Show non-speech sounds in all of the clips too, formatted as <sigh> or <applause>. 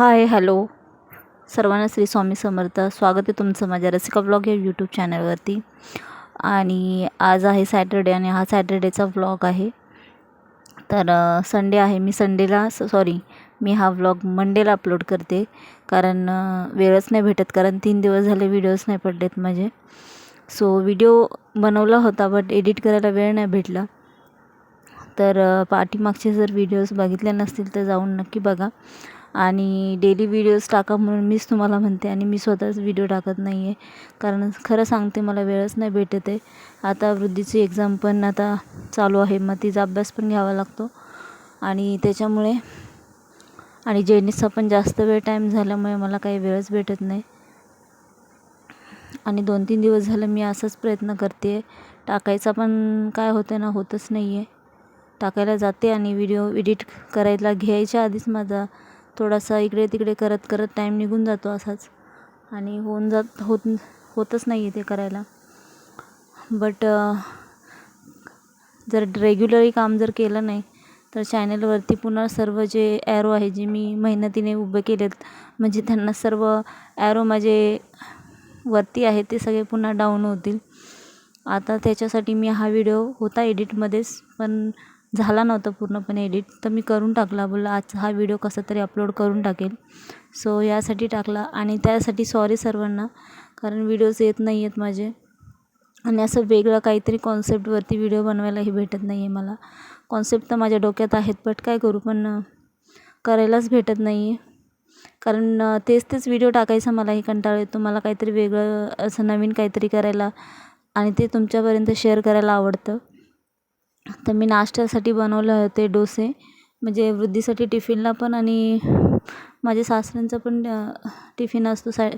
Hi hello. सर्वांना श्री स्वामी समर्थ. स्वागत आहे तुमचं माझ्या रसिका ब्लॉग या यूट्यूब चॅनलवरती. आणि आज आहे सॅटर्डे आणि हा सॅटर्डेचा व्लॉग आहे. तर संडे आहे. मी संडेला सॉरी मी हा व्लॉग मंडेला अपलोड करते. कारण वेळच नाही भेटत. कारण तीन दिवस झाले व्हिडिओज नाही पडलेत माझे. सो व्हिडिओ बनवला होता बट एडिट करायला वेळ नाही भेटला. तर पाठीमागचे जर व्हिडिओज बघितले नसतील तर जाऊन नक्की बघा. आणि डेली व्हिडिओज टाका म्हणून मीच तुम्हाला म्हणते आणि मी स्वतःच व्हिडिओ टाकत नाही आहे कारण खरं सांगते मला वेळच नाही भेटत आहे. आता वृद्धीची एक्झाम पण आता चालू आहे मग तिचा अभ्यास पण घ्यावा लागतो. आणि त्याच्यामुळे आणि जेनीचा पण जास्त वेळ टाईम झाल्यामुळे मला काही वेळच भेटत नाही. आणि दोन तीन दिवस झालं मी असाच प्रयत्न करते. आहे टाकायचा पण काय होतं ना होतच नाही आहे टाकायला जाते आणि व्हिडिओ एडिट करायला घ्यायच्या आधीच माझा थोडासा इकडे तिकडे करत करत टाईम निघून जातो असाच. आणि होऊन जात होत होतच नाही आहे ते करायला. बट जर रेग्युलरली काम जर केलं नाही तर चॅनलवरती पुन्हा सर्व जे ॲरो आहे जे मी मेहनतीने उभे केलेत म्हणजे त्यांना सर्व ॲरो माझे वरती आहेत ते सगळे पुन्हा डाऊन होतील. आता त्याच्यासाठी मी हा व्हिडिओ होता एडिटमध्येच पण झाला नव्हता पूर्णपणे एडिट तर मी करून टाकला. बोललं आज हा व्हिडिओ कसा तरी अपलोड करून टाकेल. सो यासाठी टाकला. आणि त्यासाठी सॉरी सर्वांना कारण व्हिडिओज येत नाही आहेत माझे. आणि असं वेगळं काहीतरी कॉन्सेप्टवरती व्हिडिओ बनवायलाही भेटत नाही आहे मला. कॉन्सेप्ट तर माझ्या डोक्यात आहेत बट काय करू? पण करायलाच भेटत नाही आहे कारण तेच तेच व्हिडिओ टाकायचा मलाही कंटाळा येतो. मला काहीतरी वेगळं असं नवीन काहीतरी करायला आणि ते तुमच्यापर्यंत शेअर करायला आवडतं. तर मी नाश्त्यासाठी बनवले होते डोसे. म्हणजे वृद्धीसाठी टिफिनला पण आणि माझ्या सासऱ्यांचा पण टिफिन असतो सॅ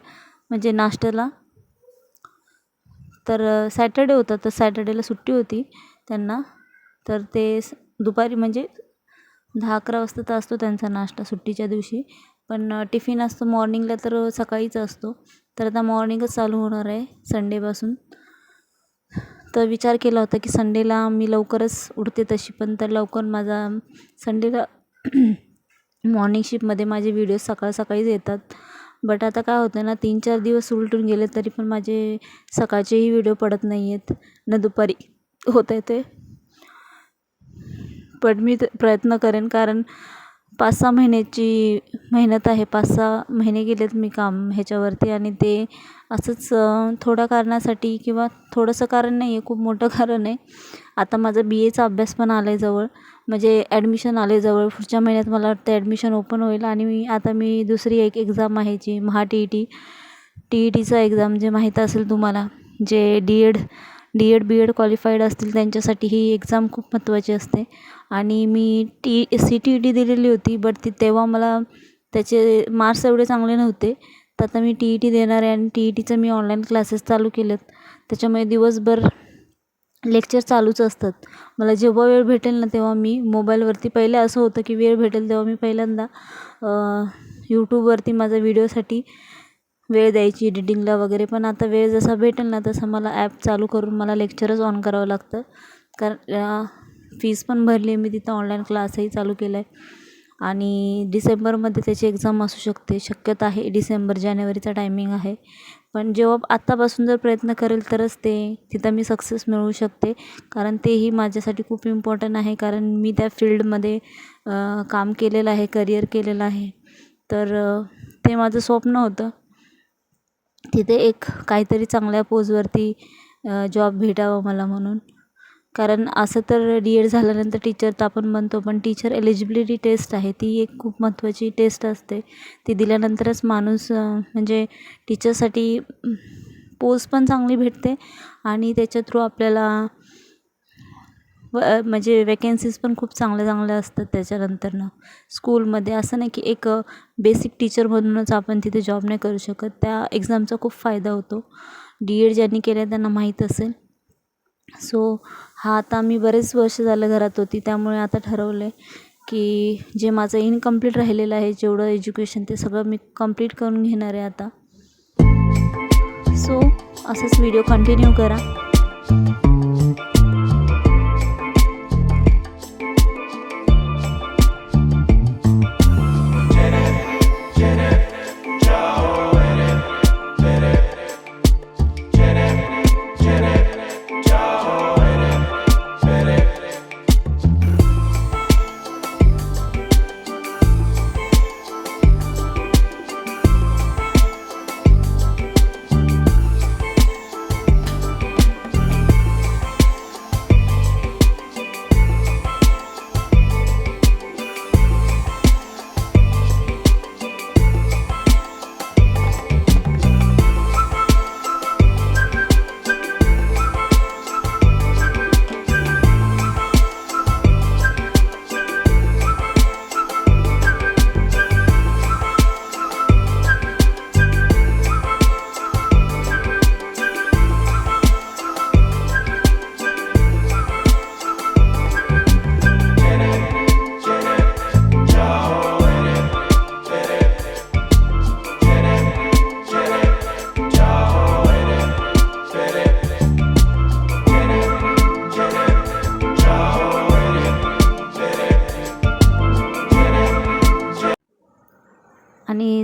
म्हणजे नाश्त्याला. तर सॅटर्डे होता तर सॅटर्डेला सुट्टी होती त्यांना. तर ते स- दुपारी म्हणजे दहा अकरा वाजता तर असतो त्यांचा नाश्ता सुट्टीच्या दिवशी. पण टिफिन असतो मॉर्निंगला तर सकाळीच असतो. तर आता मॉर्निंगच चालू होणार आहे संडेपासून. तर विचार केला होता की संडेला मी लवकरच उठते तशी पण तर लवकर माझा संडेला <clears throat> मॉर्निंग शिफ्टमध्ये माझे व्हिडिओ सकाळ सकाळीच येतात. बट आता काय होतं ना तीन चार दिवस उलटून गेले तरी पण माझे सकाळचेही व्हिडिओ पडत नाही आहेत न दुपारी होत आहे ते. पण मी प्रयत्न करेन कारण पाच सहा महिन्याची मेहनत आहे. पाच सहा महिने गेलेत मी काम ह्याच्यावरती आणि ते असंच थोड्या कारणासाठी किंवा थोडंसं कारण नाही आहे खूप मोठं कारण आहे. आता माझा बी एचा अभ्यास पण आला आहे जवळ. म्हणजे ॲडमिशन आले जवळ. पुढच्या महिन्यात मला वाटतं ॲडमिशन ओपन होईल आणि मी आता मी दुसरी एक एक्झाम आहे जी Maha T E T. T E टीचा एक्झाम जे माहीत असेल तुम्हाला जे D Ed D Ed B Ed qualified असतील त्यांच्यासाठी ही एक्झाम खूप महत्त्वाची असते. आणि मी T C T E T दिलेली होती बट ती तेव्हा मला त्याचे मार्क्स एवढे चांगले नव्हते. तर आता मी टी ई टी देणार आहे आणि टी ई टीचं मी ऑनलाईन क्लासेस चालू केलेत. त्याच्यामुळे दिवसभर लेक्चर चालूच असतात. मला जेव्हा वेळ भेटेल ना तेव्हा मी मोबाईलवरती पहिले असं होतं की वेळ भेटेल तेव्हा मी पहिल्यांदा यूट्यूबवरती माझा व्हिडिओसाठी वेळ द्यायची एडिटिंगला वगैरे. पण आता वेळ जसा भेटेल ना तसं मला ॲप चालू करून मला लेक्चरच ऑन करावं लागतं. कारण फीस पण भरली आहे. मी तिथं ऑनलाईन क्लासही चालू केला आहे आणि डिसेंबरमध्ये त्याची एक्झाम असू शकते. शक्यता आहे डिसेंबर जानेवारीचा टायमिंग आहे. पण जेव्हा आत्तापासून जर प्रयत्न करेल तरच ते तिथं मी सक्सेस मिळवू शकते. कारण तेही माझ्यासाठी खूप इम्पॉर्टंट आहे. कारण मी त्या फील्डमध्ये काम केलेलं आहे करिअर केलेलं आहे. तर ते माझं स्वप्न होतं. तिथे एक काहीतरी चांगल्या पोजवरती जॉब भेटावा मला म्हणून. कारण असं तर डी एड झाल्यानंतर टीचर तर आपण बनतो पण टीचर एलिजिबिलिटी टेस्ट आहे. ती एक खूप महत्त्वाची टेस्ट असते. ती दिल्यानंतरच माणूस म्हणजे टीचरसाठी पोस्ट पण चांगली भेटते आणि त्याच्या थ्रू आपल्याला व म्हणजे वॅकन्सीज पण खूप चांगल्या चांगल्या असतात त्याच्यानंतरनं. स्कूलमध्ये असं नाही की एक बेसिक टीचर म्हणूनच आपण तिथे जॉब नाही करू शकत. त्या एक्झामचा खूप फायदा होतो. डी एड ज्यांनी केलं आहे त्यांना माहीत असेल. सो हा आता मी बरेच वर्ष झालं घरात होती त्यामुळे आता ठरवलं आहे की जे माझं इनकम्प्लीट राहिलेलं आहे जेवढं एज्युकेशन ते सगळं मी कंप्लीट करून घेणार आहे आता. सो असंच व्हिडिओ कंटिन्यू करा.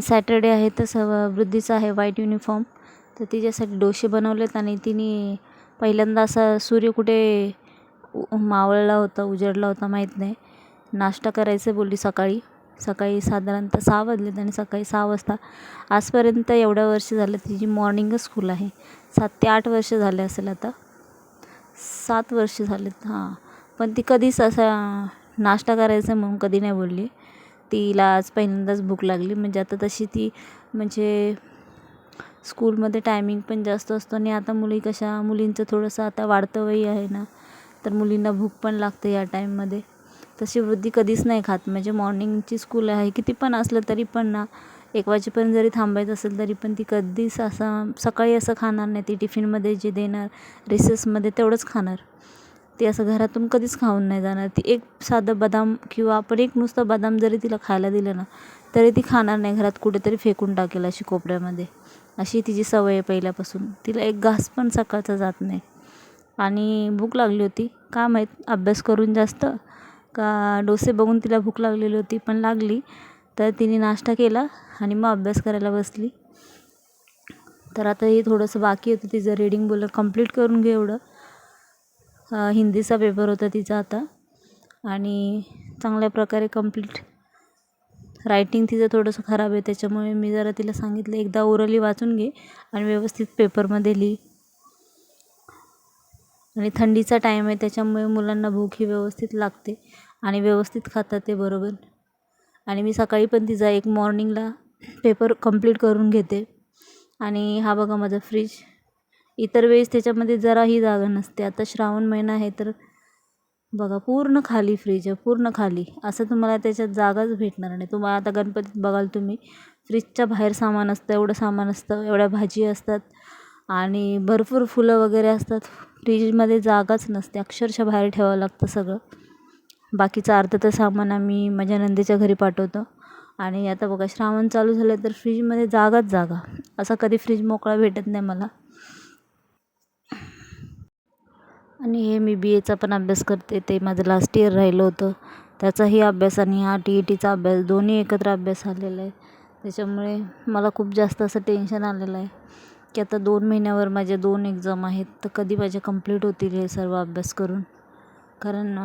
सॅटर्डे आहे तर सव वृद्धीचा आहे व्हाईट युनिफॉर्म. तर तिच्यासाठी डोसे बनवलेत आणि तिने पहिल्यांदा असा सूर्य कुठे मावळला होता उजडला होता माहीत नाही. नाश्ता करायचं बोलली सकाळी. सकाळी साधारणतः सहा वाजलेत आणि सकाळी सहा वाजता आजपर्यंत एवढ्या वर्ष झालं तिची मॉर्निंगच स्कूल आहे. सात ते आठ वर्ष झाले असेल आता. सात वर्ष झालेत हां. पण ती कधीच असा नाश्ता करायचं म्हणून कधी नाही बोलली. तिला आज पहिल्यांदाच भूक लागली. म्हणजे आता तशी ती म्हणजे स्कूलमध्ये टायमिंग पण जास्त असतो आणि आता मुली कशा मुलींचं थोडंसं आता वाढतं वय आहे ना तर मुलींना भूक पण लागते या टाईममध्ये तशी वृद्धी कधीच नाही खात. म्हणजे मॉर्निंगची स्कूल आहे किती पण असलं तरी पण ना एक वाजेपर्यंत जरी थांबायचं असेल तरी पण ती कधीच असं सकाळी असं खाणार नाही. ती टिफिनमध्ये जे देणार रिसेसमध्ये तेवढंच खाणार. ती असं घरातून कधीच खाऊन नाही जाणार. ती एक साधं बदाम किंवा आपण एक नुसतं बदाम जरी तिला खायला दिलं ना तरी ती खाणार नाही. घरात कुठेतरी फेकून टाकेल अशी कोपऱ्यामध्ये. अशी तिची सवय आहे पहिल्यापासून. तिला एक घास पण सकाळचा जात नाही. आणि भूक लागली होती. का माहीत? अभ्यास करून जास्त. का डोसे बघून तिला भूक लागलेली होती पण लागली. तर तिने नाश्ता केला आणि मग अभ्यास करायला बसली. तर आता हे थोडंसं बाकी होतं. तिचं रीडिंग बोललं कंप्लीट करून घे एवढं. हिंदीचा पेपर होता तिचा आता. आणि चांगल्या प्रकारे कंप्लीट रायटिंग तिचं थोडंसं खराब आहे त्याच्यामुळे मी जरा तिला सांगितलं एकदा ओरली वाचून घे आणि व्यवस्थित पेपरमध्ये लिही. आणि थंडीचा टाईम आहे त्याच्यामुळे मुलांना भूक ही व्यवस्थित लागते आणि व्यवस्थित खातात ते बरोबर. आणि मी सकाळी पण तिचा एक मॉर्निंगला पेपर कंप्लीट करून घेते. आणि हा बघा माझा फ्रीज इतर वेळेस त्याच्यामध्ये जराही जागा नसते. आता श्रावण महिना आहे तर बघा पूर्ण खाली फ्रीज आहे पूर्ण खाली. असं तुम्हाला त्याच्यात जागाच भेटणार नाही. तुम्हाला आता गणपतीत बघाल तुम्ही फ्रीजच्या बाहेर सामान असतं एवढं सामान असतं एवढ्या भाजी असतात आणि भरपूर फुलं वगैरे असतात. फ्रीजमध्ये जागाच नसते अक्षरशः बाहेर ठेवावं लागतं सगळं. बाकीचं अर्ध तर सामान आम्ही माझ्या नंदीच्या घरी पाठवतो. आणि आता बघा श्रावण चालू झालं तर फ्रीजमध्ये जागाच जागा. असा कधी फ्रीज मोकळा भेटत नाही मला. आणि हे मी बी एचा पण अभ्यास करते. ते माझं लास्ट इयर राहिलं होतं. त्याचाही अभ्यास आणि हा टी ई टीचा अभ्यास दोन्ही एकत्र अभ्यास आलेला आहे. त्याच्यामुळे मला खूप जास्त असं टेन्शन आलेलं आहे. की आता दोन महिन्यावर माझ्या दोन एक्झाम आहेत. तर कधी माझे कंप्लीट होतील हे सर्व अभ्यास करून? कारण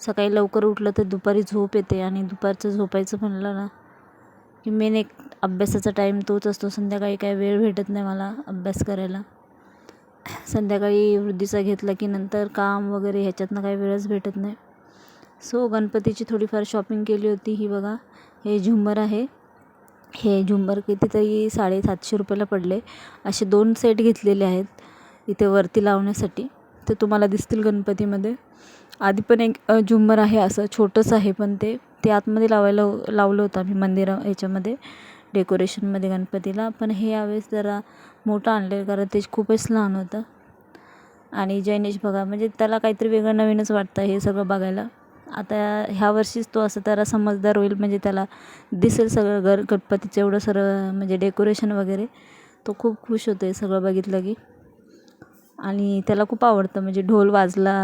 सकाळी लवकर उठलं तर दुपारी झोप येते. आणि दुपारचं झोपायचं म्हणलं ना की मेन एक अभ्यासाचा टाईम तोच असतो. संध्याकाळी काय वेळ भेटत नाही मला अभ्यास करायला. संध्याकाळी वृद्धीचा घेतला की नंतर काम वगैरे ह्याच्यातनं काही वेळच भेटत नाही. सो गणपतीची थोडीफार शॉपिंग केली होती. ही बघा हे झुंबर आहे. हे झुंबर कितीतरी साडेसातशे रुपयाला पडले. असे दोन सेट घेतलेले आहेत इथे वरती लावण्यासाठी. ते तुम्हाला दिसतील गणपतीमध्ये. आधी पण एक झुंबर आहे असं छोटंसं आहे पण ते ते आतमध्ये लावायला लावलं होतं आम्ही मंदिरा ह्याच्यामध्ये डेकोरेशनमध्ये गणपतीला. पण हे यावेळेस जरा मोठं आणलं कारण ते खूपच लहान होतं. आणि जैनेश बघा म्हणजे त्याला काहीतरी वेगळं नवीनच वाटतं हे सगळं बघायला. आता ह्या वर्षीच तो असं त्याला समजदार होईल म्हणजे त्याला दिसेल सगळं घर गणपतीचं एवढं सर्व म्हणजे डेकोरेशन वगैरे. तो खूप खुश होतो आहे सगळं बघितलं की. आणि त्याला खूप आवडतं म्हणजे ढोल वाजला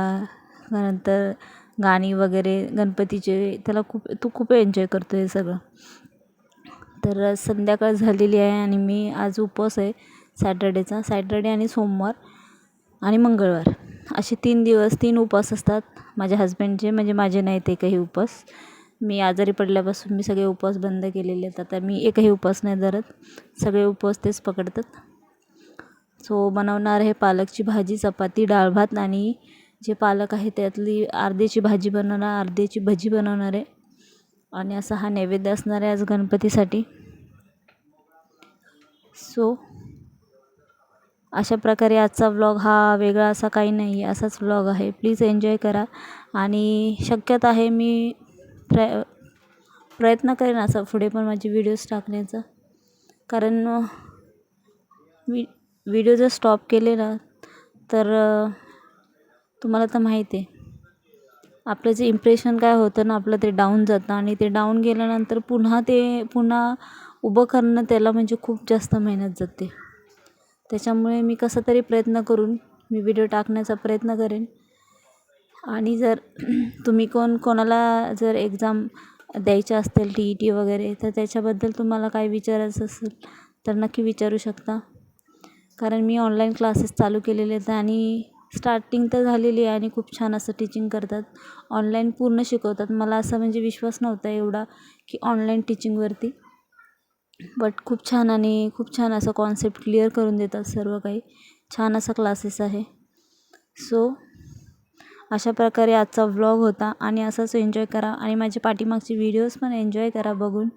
नंतर गाणी वगैरे गणपतीचे त्याला खूप तो खूप एन्जॉय करतो हे सगळं. तर संध्याकाळ झालेली आहे आणि मी आज उपवास आहे. सॅटर्डेचा सॅटर्डे आणि सोमवार आणि मंगळवार. असे तीन दिवस तीन उपवास असतात. माझ्या हजबंडचे म्हणजे माझे नाही ते एकही उपवास. मी आजारी पडल्यापासून मी सगळे उपवास बंद केलेले आहेत. आता मी एकही उपवास नाही धरत. सगळे उपवास तेच पकडतात. सो बनवणार आहे पालकची भाजी चपाती डाळ भात आणि जे पालक आहे त्यातली अर्ध्याची भाजी बनवणार अर्ध्याची भजी बनवणार आहे. आणि असा हा नैवेद्य असणार आहे आज गणपतीसाठी. सो अशा प्रकारे आजचा व्लॉग हा वेगळा असा काही नाही आहे असाच व्लॉग आहे. प्लीज एन्जॉय करा. आणि शक्यता आहे मी प्रय प्रयत्न करेन असा पुढे पण माझे व्हिडिओज टाकण्याचा. कारण मी व्हिडिओ जर स्टॉप केले ना तर तुम्हाला तर माहीत आहे. आपलं जे इम्प्रेशन काय होतं ना आपलं ते डाऊन जातं. आणि ते डाऊन गेल्यानंतर पुन्हा ते पुन्हा उभं करणं त्याला म्हणजे खूप जास्त मेहनत जाते. त्याच्यामुळे मी कसा तरी प्रयत्न करून मी व्हिडिओ टाकण्याचा प्रयत्न करेन. आणि जर <clears throat> तुम्ही कोण कोणाला जर एक्झाम द्यायच्या असतील टी ई टी वगैरे तर त्याच्याबद्दल तुम्हाला काय विचारायचं असेल तर नक्की विचारू शकता. कारण मी ऑनलाईन क्लासेस चालू केलेले आहेत आणि स्टार्टिंग तर झालेली आहे आणि खूप छान असं टीचिंग करतात. ऑनलाईन पूर्ण शिकवतात. मला असं म्हणजे विश्वास नव्हता एवढा की ऑनलाईन टीचिंगवरती बट खूप छान आणि खूप छान असं कॉन्सेप्ट क्लिअर करून देतात सर्व काही. छान असा क्लासेस आहे. सो अशा प्रकारे आजचा व्लॉग होता आणि असाच एन्जॉय करा आणि माझे पाठीमागचे व्हिडिओज पण एन्जॉय करा बघून.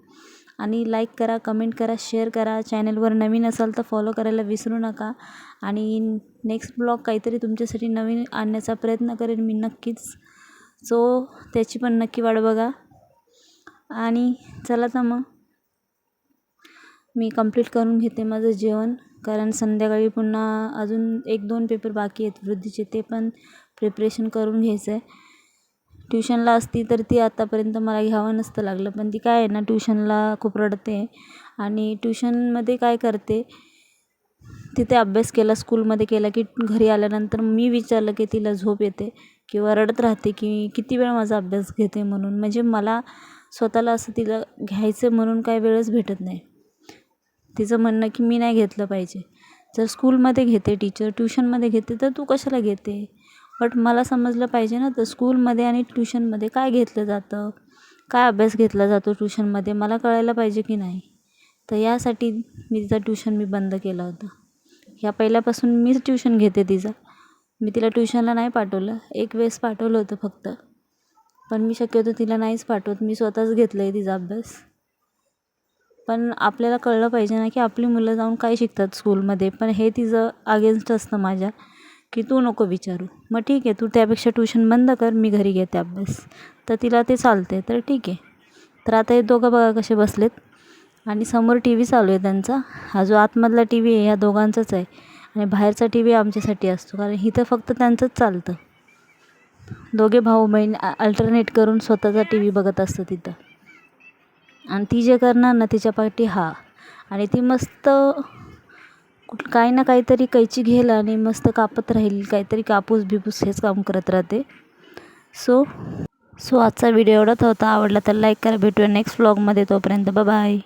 आणि लाईक करा कमेंट करा शेअर करा. चॅनलवर नवीन असाल तर फॉलो करायला विसरू नका. आणि नेक्स्ट ब्लॉग काहीतरी तुमच्यासाठी नवीन आणण्याचा प्रयत्न करेन मी नक्कीच. सो त्याची पण नक्की वाट बघा. आणि चला तर मग. मी कंप्लीट करून घेते माझं जेवण. कारण संध्याकाळी पुन्हा अजून एक दोन पेपर बाकी आहेत वृद्धीचे ते पण प्रिपरेशन करून घ्यायचं आहे. ट्युशनला असती तर ती आत्तापर्यंत मला घ्यावं नसतं लागलं पण ती काय आहे ना ट्युशनला खूप रडते. आणि ट्युशनमध्ये काय करते तिथे अभ्यास केला स्कूलमध्ये केला की घरी आल्यानंतर मी विचारलं की तिला झोप येते किंवा रडत राहते की किती वेळ माझा अभ्यास घेते म्हणून. म्हणजे मला स्वतःला असं तिला घ्यायचं म्हणून काय वेळच भेटत नाही. तिचं म्हणणं की मी नाही घेतलं पाहिजे. जर स्कूलमध्ये घेते टीचर ट्यूशनमध्ये घेते तर तू कशाला घेते? बट मला समजलं पाहिजे ना तर स्कूलमध्ये आणि ट्यूशनमध्ये काय घेतलं जातं? काय अभ्यास घेतला जातो ट्यूशनमध्ये मला कळायला पाहिजे की नाही? तर यासाठी मी तिचं ट्यूशन मी बंद केलं होतं. ह्या पहिल्यापासून मीच ट्यूशन घेते तिचा. मी तिला ट्यूशनला नाही पाठवलं. एक वेळेस पाठवलं होतं फक्त. पण मी शक्यतो तिला नाहीच पाठवत. मी स्वतःच घेतलं आहे तिचा अभ्यास. पण आपल्याला कळलं पाहिजे ना की आपली मुलं जाऊन काय शिकतात स्कूलमध्ये पण हे तिचं अगेन्स्ट असतं माझ्या की तू नको विचारू. मग ठीक आहे तू त्यापेक्षा ट्युशन बंद कर मी घरी घेते अभ्यास. तर तिला ते चालते तर ठीक आहे. तर आता हे दोघं बघा कसे बसलेत. आणि समोर टी व्ही चालू आहे त्यांचा. हा जो आतमधला टी व्ही आहे ह्या दोघांचाच आहे. आणि बाहेरचा टी व्ही आमच्यासाठी असतो कारण इथं फक्त त्यांचंच चालतं. दोघे भाऊ बहीण अल्टरनेट करून स्वतःचा टी व्ही बघत असतं तिथं आणि ती जे करणार ना तिच्या पाठी हा. आणि ती मस्त कुठ काही ना काहीतरी कैची घेईल आणि मस्त कापत राहील. काहीतरी कापूस बिपूस हेच काम करत राहते. सो सो आजचा व्हिडिओ एवढाच होता. आवडला तर लाईक करा. भेटूया नेक्स्ट व्लॉगमध्ये तोपर्यंत बाय